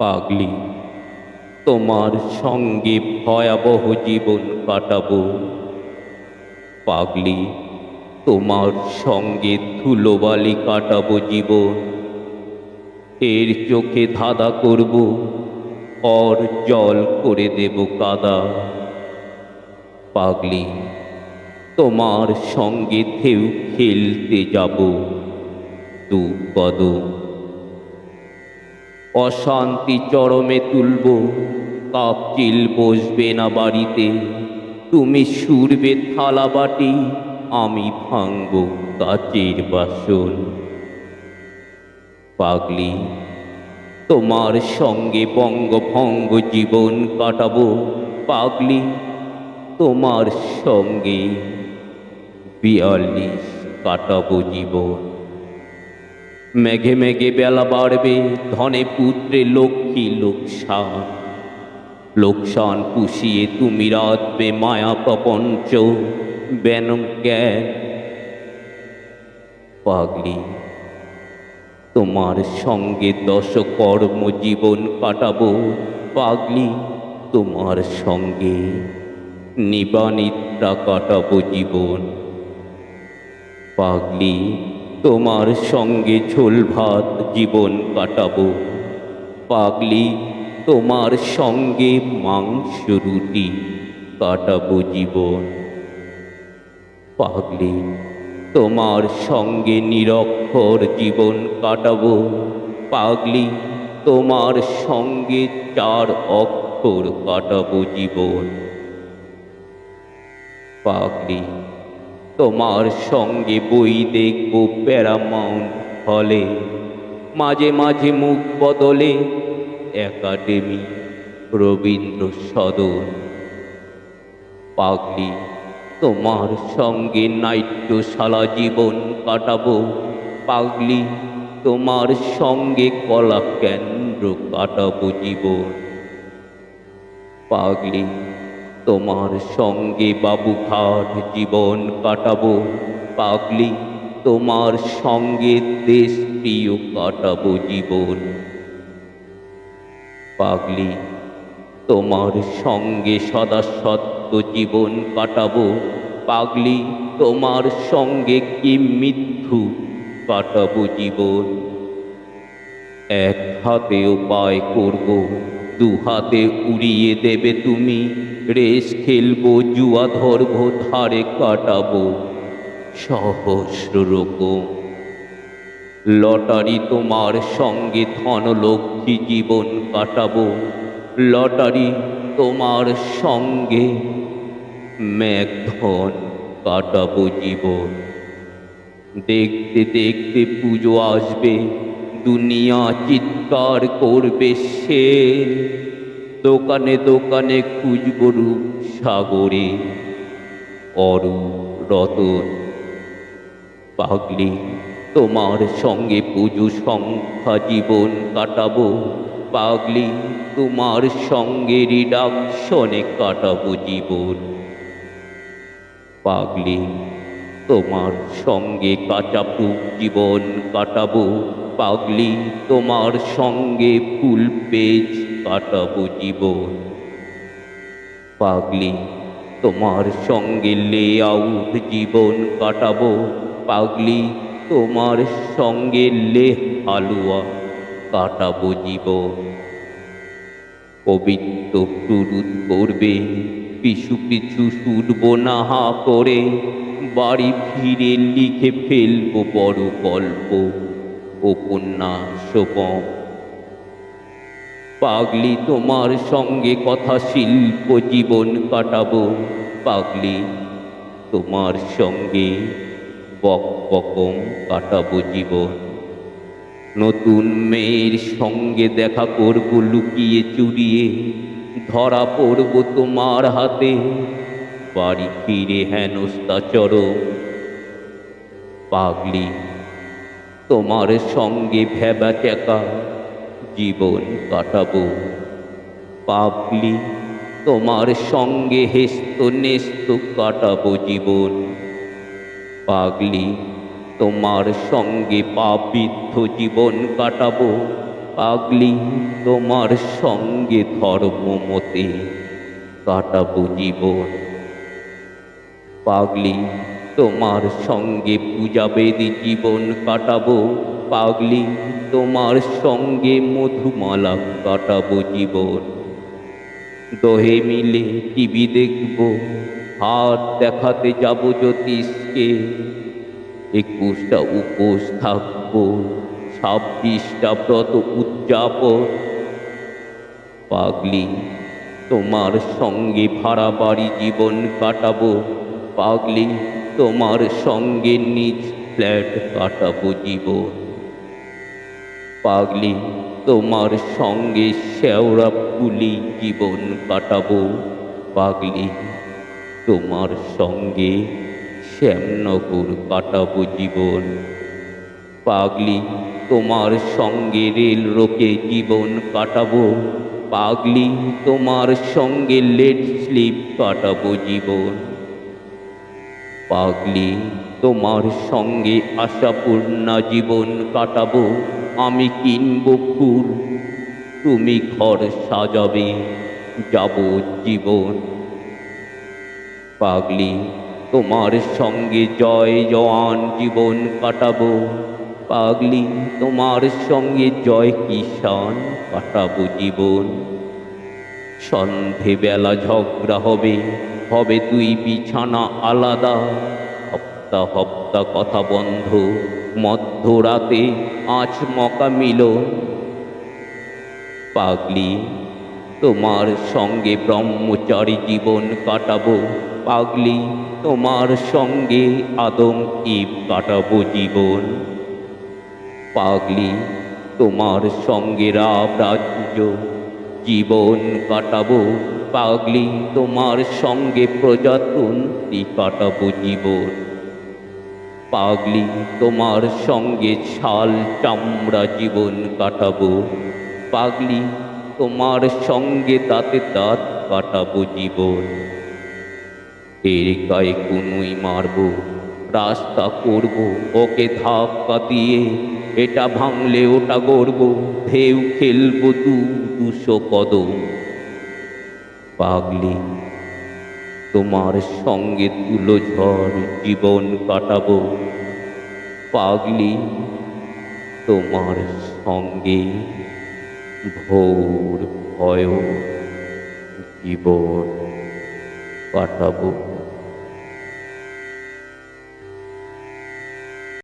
পাগলি, তোমার সঙ্গে ভয়াবহ জীবন কাটাবো। পাগলি, তোমার সঙ্গে ধুলোবালি কাটাবো জীবন। এর চোখে ধাঁধা করব, অর জল করে দেব কাদা। পাগলি, তোমার সঙ্গে ঢেউ খেলতে যাব দু কদম অশান্তি চরমে তুলব, কাপচিল বসবে না বাড়িতে। তুমি সুরবে থালা বাটি, আমি ভাঙব কাচের বাসন। পাগলি, তোমার সঙ্গে বঙ্গভঙ্গ জীবন কাটাবো, পাগলি, তোমার সঙ্গে বিয়াল্লিশ কাটাবো জীবন। মেঘে মেঘে বেলা বাড়বে, ধনে পুত্রে লক্ষ্মী লোকসান। লোকসান পুষিয়ে তুমি রাতবে মায়া প্রপঞ্চ জ্ঞান। পাগলি, তোমার সঙ্গে দশ কর্ম জীবন কাটাবো। পাগলি, তোমার সঙ্গে নিবানিদ্রা কাটাবো জীবন। পাগলি তোমার সঙ্গে ঝোল ভাত জীবন কাটাবো। পাগলি, তোমার সঙ্গে মাংস রুটি কাটাবো জীবন। পাগলি, তোমার সঙ্গে নিরক্ষর জীবন কাটাবো। পাগলি, তোমার সঙ্গে চার অক্ষর কাটাবো জীবন। পাগলি তোমার সঙ্গে বই দেখব প্যারামাউন্ট হলে। মাঝে মাঝে মুখ বদলে একাডেমি, রবীন্দ্র সদন। পাগলি, তোমার সঙ্গে নাট্যশালা জীবন কাটাবো। পাগলি, তোমার সঙ্গে কলা কেন্দ্র কাটাবো জীবন। পাগলি তোমার সঙ্গে বাবুঘাট জীবন কাটাবো। পাগলি, তোমার সঙ্গে দেশ প্রিয় কাটাবো জীবন। পাগলি, তোমার সঙ্গে সদা সত্য জীবন কাটাবো। পাগলি, তোমার সঙ্গে কি মৃত্যু কাটাবো জীবন। এক হাতে উপায় করব দু হাতে উড়িয়ে দেবে তুমি। রেস খেলব, জুয়া ধরবো, ধারে কাটাবো। সহস্র রকম। লটারি তোমার সঙ্গে ধনলক্ষ্মী জীবন কাটাবো। লটারি তোমার সঙ্গে মেঘধন কাটাবো জীবন। দেখতে দেখতে পুজো আসবে দুনিয়া চিৎকার করবে সে। দোকানে দোকানে খুঁজব রূপ সাগরে। অরু রতন, পাগলি, তোমার সঙ্গে পুজো সংখ্যা জীবন কাটাবো। পাগলি, তোমার সঙ্গে রিডাকশনে কাটাবো জীবন। পাগলি, তোমার সঙ্গে কাঁচা পুক জীবন কাটাবো। পাগলি তোমার সঙ্গে ফুল পেজ কাটাবো জীবন। পাগলি, তোমার সঙ্গে লে আউট জীবন কাটাবো। পাগলি, তোমার সঙ্গে লে হালুয়া কাটাবো জীবন। পবিত্র প্রুত করবে পিছু পিছু শুনব না হা করে, বাড়ি ফিরে লিখে ফেলব বড় গল্প। উপন্যাসপম পাগলি তোমার সঙ্গে কথা শিল্প জীবন কাটাবো। পাগলি তোমার সঙ্গে বক বকম কাটাবো জীবন। নতুন মেয়ের সঙ্গে দেখা করব লুকিয়ে চুরিয়ে। ধরা পড়ব তোমার হাতে, বাড়ি ফিরে হেনস্তা চরম। পাগলি তোমার সঙ্গে ভেবা চেকা জীবন কাটাবো। পাগলি তোমার সঙ্গে হেস্ত নেস্ত কাটাবো জীবন। পাগলি, তোমার সঙ্গে পাবিদ্ধ জীবন কাটাবো। পাগলি, তোমার সঙ্গে ধর্ম মতে কাটাবো জীবন। পাগলি তোমার সঙ্গে পূজাবেদী জীবন কাটাবো, পাগলি, তোমার সঙ্গে মধুমালা কাটাবো জীবন। দহে মিলে টিভি দেখব, হাত দেখাতে যাব জ্যোতিষকে। একুশটা উপোস থাকব, ছাব্বিশটা ব্রত উদযাপন। পাগলি, তোমার সঙ্গে ভাড়া বাড়ি জীবন কাটাবো, পাগলি তোমার সঙ্গে নিজ ফ্ল্যাট কাটাবো জীবন। পাগলি, তোমার সঙ্গে শেওড়া ফুলি জীবন কাটাবো। পাগলি, তোমার সঙ্গে শ্যামনগর কাটাবো জীবন। পাগলি, তোমার সঙ্গে রেল রোকে জীবন কাটাবো। পাগলি, তোমার সঙ্গে লেট স্লিপ কাটাবো জীবন। পাগলি, তোমার সঙ্গে আশাপূর্ণা জীবন কাটাবো, আমি কিনবো ফুল তুমি ঘর সাজাবে, যাব জীবন। পাগলি, তোমার সঙ্গে জয় জওয়ান জীবন কাটাবো। পাগলি, তোমার সঙ্গে জয় কিষান কাটাবো জীবন। সন্ধেবেলা ঝগড়া হবে হবে দুই বিছানা আলাদা। হপ্তা হপ্তা কথা বন্ধ, মধ্যরাতে আজ মকা মিল। পাগলি, তোমার সঙ্গে ব্রহ্মচারী জীবন কাটাবো। পাগলি, তোমার সঙ্গে আদম ইব কাটাবো জীবন। পাগলি, তোমার সঙ্গে রাব রাজ্য জীবন কাটাবো। পাগলি, তোমার সঙ্গে প্রজাতন্ত্রী কাটাবো জীবন পাগলি, তোমার সঙ্গে ছাল চামড়া জীবন কাটাবো। পাগলি, তোমার সঙ্গে দাঁতে দাঁত কাটাবো জীবন এর গায়ে কুনুই মারবো, রাস্তা করব, ওকে ধাক্কা দিয়ে এটা ভাঙলে ওটা গড়ব, ঢেউ খেলব দু দুশো কদম। পাগলি তোমার সঙ্গে তুলো ঝড় জীবন কাটাবো। পাগলি তোমার সঙ্গে ভোর ভয় জীবন কাটাবো।